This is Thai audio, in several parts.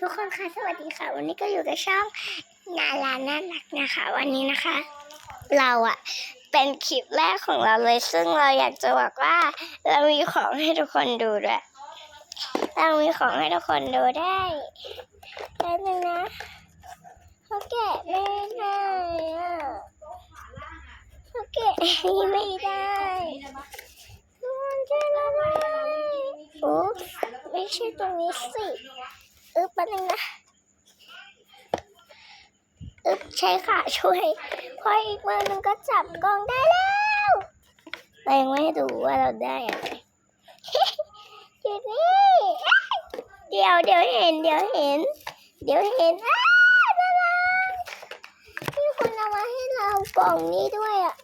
ทุกคนคะสวัสดีค่ะ วันนี้ก็อยู่กับช่องนาลาน่ารักนะคะ วันนี้นะคะ เราอะเป็นคลิปแรกของเราเลย ซึ่งเราอยากจะบอกว่า เรามีของให้ทุกคนดูด้วยเรามีของให้ทุกคนดูได้แป๊บนึงนะเขาแกะไม่ได้อะเขาแกะไม่ได้มันจะละลายอุ๊ไม่ใช่ตรงนี้สิ อึ๊บแป๊บนึงนะอึ๊บใช้ขาช่วยพออีกมือหนึงก็จับกล้องได้แล้วเรายังไม่ดูว่าเราได้อะไรอยู่นี่เดี๋ยวเดี๋ยวเห็นเดี๋ยวเห็น เดี๋ยวเห็นอ้าวน่ารักมีคนเอามาให้เรากล่องนี้ด้วยอะ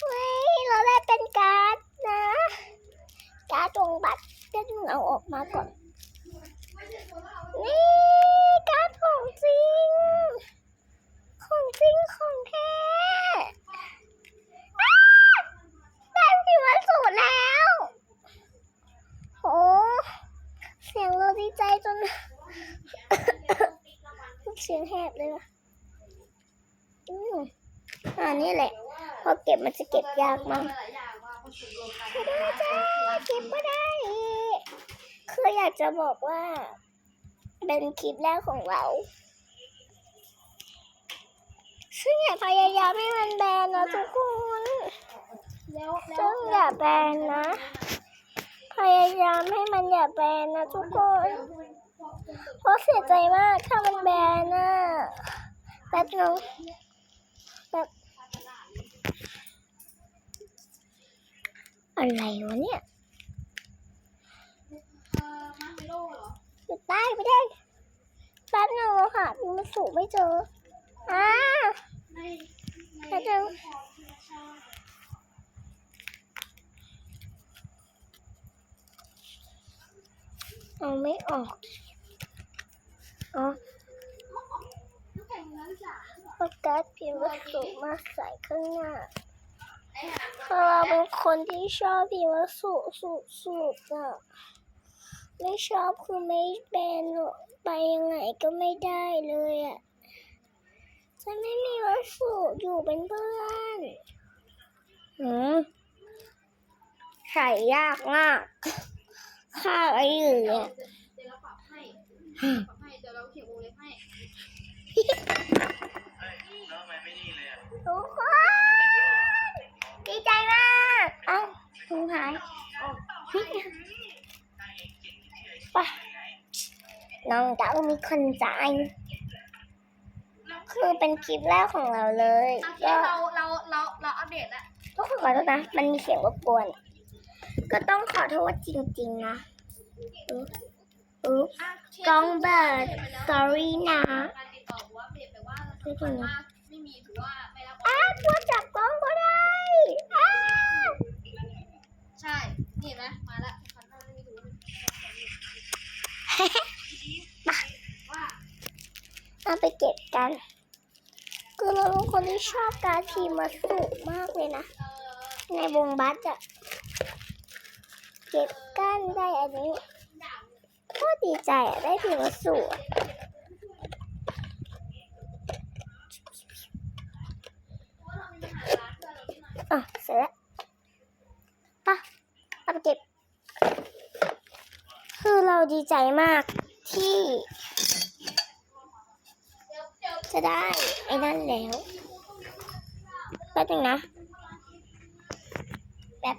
เฮ้ยเราได้เป็นการ์ดนะการ์ดตรงบัตรจะเอาออกมาก่อน นี่การ์ดของจริง ของจริงของแท้อ้าวได้พิมพ์สูตรแล้วโอ้เสียงเราดีใจจน เสียงแหบเลยว่ะอืมอันนี้แหละ พอเก็บมันจะเก็บยากมากไม่ได้จ้าเก็บไม่ได้ คืออยากจะบอกว่า เป็นคลิปแรกของเราซึ่งอย่าพยายามให้มันแบนนะทุกคนซึ่งอย่าแบนนะ พยายามให้มันอย่าแบนนะทุกคนเพราะเสียใจมากถ้ามันแบนน่ะแป๊บนึงแบบอะไรวะเนี่ย อยู่ใต้ไม่ได้แป๊บนึงเราหาพิมพ์สูไม่เจออ่าแป๊บนึงเอาไม่ออกอ๋อโฟกัสพิมพ์วัสดุมาใส่ข้างหน้าเพราะเราเป็นคนที่ชอบพิมพ์วัสดุสุดสุดๆอะ ไม่ชอบคือไม่แบนหรอกไปยังไงก็ไม่ได้เลยอะจะไม่มีวัสดุอยู่เป็นเพื่อนหืมใส่ยากมากข้าวไอ้อยู่เนี่ยเดี๋ยวเราปรับให้ปรับให้เดี๋ยวเราเขียนวงเล็บให้แล้วทำไมไม่นี่เลยอะทุกคนดีใจมากเอ้าคุณหาย ไปน้องดาวมีคนจ่ายคือเป็นคลิปแรกของเราเลย โอเคก็เราเราเราเราอัปเดตแล้วทุกคนขอโทษนะ มันมีเสียงรบกวน ก็ต้องขอโทษจริงๆนะอุ๊บอุ๊บอะกล้องเบิร์ด sorry นะการติดต่อว่าเปลี่ยนไปว่าไม่เป็นไรว่าไม่มีถือว่าไม่รับอ้าวตัวจับกล้องก็ได้อ้าวใช่ นี่เห็นไหมมาแล้วคันหน้าไม่มีถือว่าว่า เอาไปเก็บกัน คือเราเป็นคนที่ชอบการทีมาสุมากเลยนะ ในวงบัสอะเก็บก้านได้อันนี้ก็ดีใจอะได้ทีมาสุอะอะเสร็จแล้วไปะเอาไปเก็บ คือเราดีใจมากที่ จะได้ไอ้นั่นแล้วแป๊บนึงนะแบบ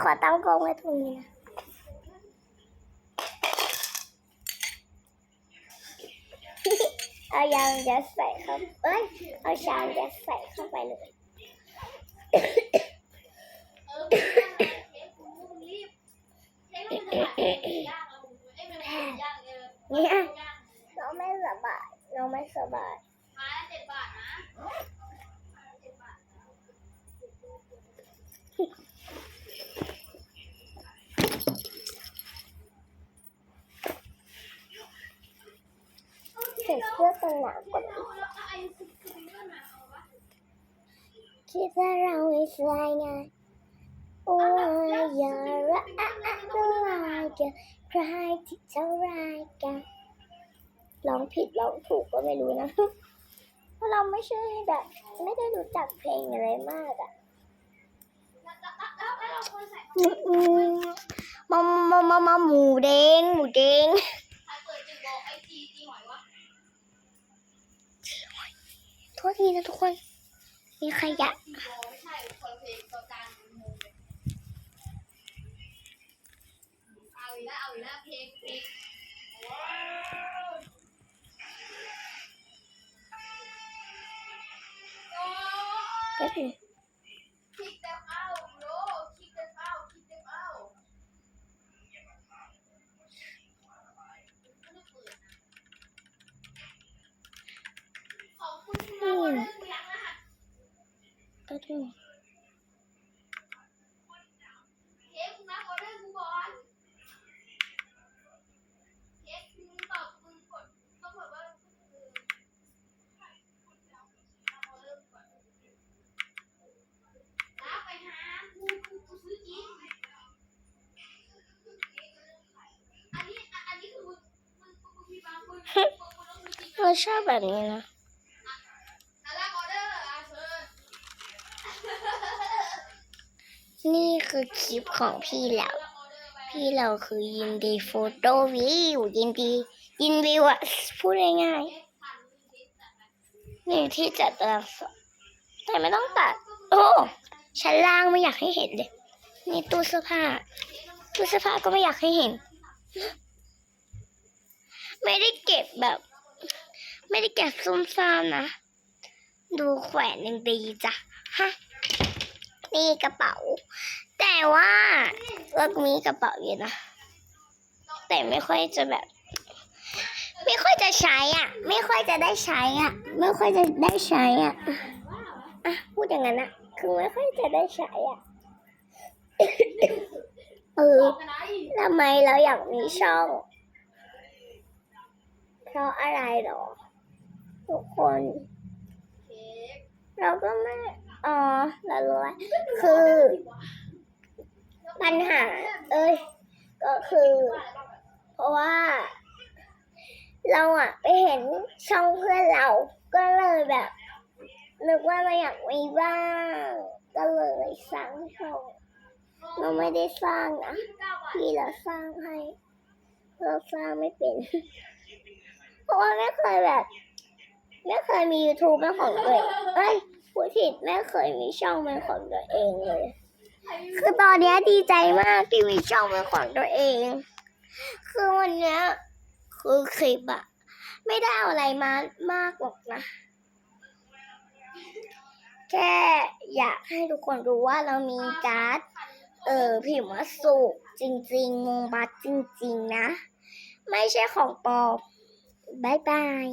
ขอตั้งกล้องไว้ตรงนี้นะเอายางยัดใส่เข้าเอ้ยเอาชามยัดใส่เข้าไปเลยเออรีบเฮ้ยมันจะยายเราไม่สบายมาละเจ็ดบาทนะเจ็ดบาทใส่เสื้อกันหนาวก่อนแล้วแล้วไอ้สติ๊กเกอร์มาเอาวะคิดว่าเราไม่สวยไงโอ้ยอย่ารักอะไรกันใค รที่เท่าไรกันผิดร้องถูกก็ไม่รู้นะ เพราะเราไม่ใช่แบบ ไม่ได้รู้จักเพลงอะไรมากอะแล้วแล้วแล้วแล้วเราควรใส่อืมอืมมามามามาหมูเด้งหมูเด้งถ้าเปิดจึงบอกไอจีจีหอยวะโทษทีนะทุกคน มีขยะจีบอกไม่ใช่คนเพลงตัวกลางงงเลยเอาอีกแล้วเอาอีกแล้วเพลงเพลง Kick them out, bro. Kick them out. Kick them out. Oh. ขอ องซื้อจริงเราชอบแบบนี้นะนี่คือคลิปของพี่เรา พี่เราคือยินดีโฟโต้วิวยินดียินวิวอะพูดง่ายๆนี่ที่จัดตารางสดแต่ไม่ต้องตัด โอ้ชั้นล่างไม่อยากให้เห็นเลยนี่ตู้เสื้อผ้า ตู้เสื้อผ้าก็ไม่อยากให้เห็น ไม่ได้เก็บแบบ ไม่ได้เก็บซุ่มซ่ามนะ ดูแขวนยังดีจ้ะฮะนี่กระเป๋า แต่ว่าเราก็มีกระเป๋าอยู่นะ แต่ไม่ค่อยจะแบบ ไม่ค่อยจะใช้อะ ไม่ค่อยจะได้ใช้อะ ไม่ค่อยจะได้ใช้อะอะพูดอย่างนั้นอะคือไม่ค่อยจะได้ใช้อะเออทำไมเราอยากมีช่อง เพราะอะไรหรอ ทุกคนเค้กเราก็ไม่อ๋อเรารู้แล้วคือ ปัญหา เอ้ย ก็คือ เพราะว่า เราอะไปเห็นช่องเพื่อนเราก็เลยแบบนึกว่าเราอยากมีบ้าง ก็เลยสร้างช่องเราไม่ได้สร้างนะยี่สิบเก้าบาทพี่เราสร้างให้ เราสร้างไม่เป็น เพราะว่าไม่เคยแบบ ไม่เคยมี YouTube เป็นของตัวเองเอ้ยผู้ผิดไม่เคยมีช่องเป็นของตัวเองเลย คือตอนเนี้ยดีใจมากที่มีช่องเป็นของตัวเอง คือวันเนี้ยคือคลิปอะไม่ได้เอาอะไรมามากหรอกนะ แค่อยากให้ทุกคนรู้ว่าเรามีการ์ดเออพิว่าสุกจริงๆงงบัตจริง ๆ นะ ไม่ใช่ของปลอมบายบาย